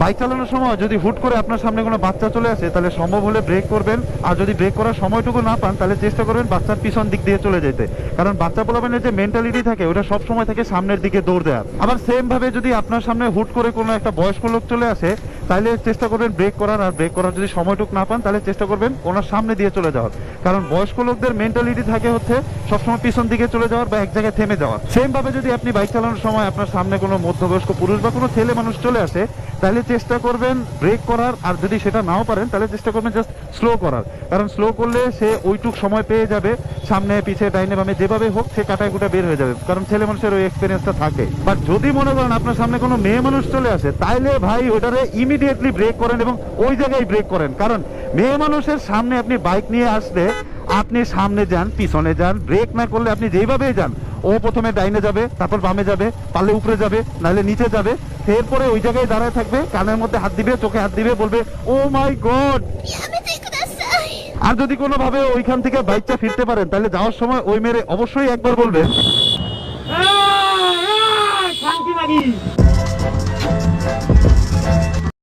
Bike চালানোর সময় যদি হুট করে আপনার সামনে কোনো বাচ্চা চলে আসে, তাহলে সম্ভব হলে ব্রেক করবেন। আর যদি ব্রেক করার সময়টুকু না পান, তাহলে চেষ্টা করবেন বাচ্চার পিছন দিক দিয়ে চলে যেতে। কারণ বাচ্চা পোলাবেনের যে মেন্টালিটি থাকে, ওটা সব সময় থাকে সামনের দিকে দৌড় দেওয়ার। আবার সেমভাবে যদি আপনার সামনে হুট করে কোনো একটা বয়স্ক লোক চলে আসে তাহলে চেষ্টা করবেন ব্রেক করার, আর ব্রেক করার যদি সময়টুকু না পান তাহলে চেষ্টা করবেন ওনার সামনে দিয়ে চলে যাওয়ার। কারণ বয়স্ক লোকদের মেন্টালিটি থাকে হচ্ছে, সবসময় পিছন দিকে চলে যাওয়ার বা এক জায়গায় থেমে যাওয়ার। সেম ভাবে যদি আপনি বাইক চালানোর সময় আপনার সামনে কোনো মধ্যবয়স্ক পুরুষ বা কোনো ছেলে মানুষ চলে আসে তাহলে চেষ্টা করবেন ব্রেক করার, আর যদি সেটা নাও পারেন তাহলে চেষ্টা করবেন জাস্ট স্লো করার। কারণ স্লো করলে সে ওইটুক সময় পেয়ে যাবে সামনে, পিছে, ডাইনে, বামে, যেভাবে হোক সে কাটায় কুটা বের হয়ে যাবে, কারণ ছেলে মানুষের ওই এক্সপিরিয়েন্সটা থাকে। বাট যদি মনে করেন আপনার সামনে কোনো মেয়ে মানুষ চলে আসে, তাইলে ভাই ওটারে ইমিডিয়েটলি ব্রেক করেন এবং ওই জায়গায় ব্রেক করেন। কারণ মেয়ে মানুষের সামনে আপনি বাইক নিয়ে আসলে আপনি সামনে যান, পিছনে যান ব্রেক না করলে আপনি যেইভাবেই যান, ও প্রথমে ডাইনে যাবে, তারপর বামে যাবে পালে উপরে যাবে, নাহলে নিচে যাবে, এরপরে ওই জায়গায় দাঁড়ায় থাকবে, কানের মধ্যে হাত দিবে, চোখে হাত দিবে, বলবে ও মাই গড আর যদি কোনোভাবে ওইখান থেকে বাইকটা ফিরতে পারেন, তাহলে যাওয়ার সময় ওই মেরে অবশ্যই একবার বলবেন। হ্যাঁ, হ্যাঁ,